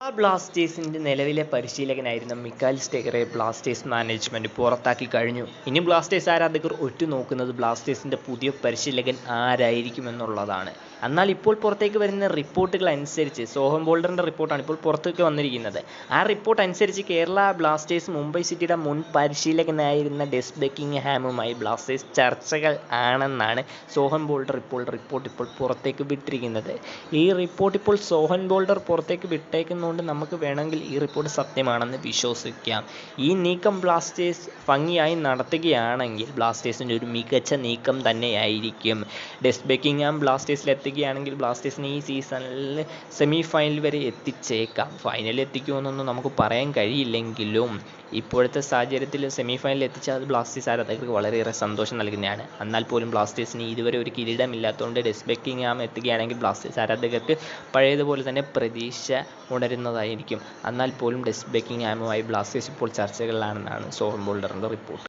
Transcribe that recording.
ബ്ലാസ്റ്റേഴ്സിന്റെ നിലവിലെ പരിശീലകനായിരുന്ന മിക്കാൽ സ്റ്റെഗറെ Blasters management പുറത്താക്കി കഴിഞ്ഞു. ഇനി ബ്ലാസ്റ്റേഴ്സ് ആരാധകർ ഉറ്റുനോക്കുന്നത് ബ്ലാസ്റ്റേഴ്സിന്റെ പുതിയ പരിശീലകൻ ആരായിരിക്കുമെന്നുള്ളതാണ്. എന്നാൽ ഇപ്പോൾ പുറത്തേക്ക് വരുന്ന റിപ്പോർട്ടുകൾ അനുസരിച്ച് സോഹൻ ബോൾഡറിന്റെ റിപ്പോർട്ടാണ് ഇപ്പോൾ പുറത്തേക്ക് വന്നിരിക്കുന്നത്. ആ റിപ്പോർട്ട് അനുസരിച്ച് കേരള ബ്ലാസ്റ്റേഴ്സ് മുംബൈ സിറ്റിയുടെ മുൻ പരിശീലകനായിരുന്ന ഡെസ് ബക്കിങ്ഹാമുമായി ബ്ലാസ്റ്റേഴ്സ് ചർച്ചകൾ ആണെന്നാണ് സോഹൻ ബോൾഡർ ഇപ്പോൾ റിപ്പോർട്ട് ഇപ്പോൾ പുറത്തേക്ക് വിട്ടിരിക്കുന്നത്. ഈ റിപ്പോർട്ട് ഇപ്പോൾ സോഹൻ ബോൾഡർ പുറത്തേക്ക് വിട്ടേക്കുന്നതുകൊണ്ട് നമുക്ക് വേണമെങ്കിൽ ഈ റിപ്പോർട്ട് സത്യമാണെന്ന് വിശ്വസിക്കാം. ഈ നീക്കം ബ്ലാസ്റ്റേഴ്സ് ഭംഗിയായി നടത്തുകയാണെങ്കിൽ ബ്ലാസ്റ്റേഴ്സിന്റെ ഒരു മികച്ച നീക്കം തന്നെയായിരിക്കും. ഡെസ് ബക്കിങ്ഹാം ബ്ലാസ്റ്റേഴ്സിലെത്തുകയാണെങ്കിൽ ബ്ലാസ്റ്റേഴ്സിനെ ഈ സീസണിൽ സെമി ഫൈനൽ വരെ എത്തിച്ചേക്കാം. ഫൈനലിൽ എത്തിക്കുമെന്നൊന്നും നമുക്ക് പറയാൻ കഴിയില്ലെങ്കിലും ഇപ്പോഴത്തെ സാഹചര്യത്തിൽ സെമി ഫൈനലിൽ എത്തിച്ചാൽ അത് ബ്ലാസ്റ്റേഴ്സ് ആരാധകർക്ക് വളരെയേറെ സന്തോഷം നൽകുന്നതാണ്. എന്നാൽ പോലും ബ്ലാസ്റ്റേഴ്സിന് ഇതുവരെ ഒരു കിരീടമില്ലാത്തതുകൊണ്ട് ഡെസ് ആം എത്തുകയാണെങ്കിൽ ബ്ലാസ്റ്റേഴ്സ് ആരാധകർക്ക് പഴയതുപോലെ തന്നെ പ്രതീക്ഷ ഉണരുന്നതായിരിക്കും. എന്നാൽ പോലും ഡെസ് ബക്കിങ്ഹാമുമായി ബ്ലാസ്റ്റേഴ്സ് ഇപ്പോൾ ചർച്ചകളിലാണെന്നാണ് സോൺ ബോൾഡറിന്റെ റിപ്പോർട്ട്.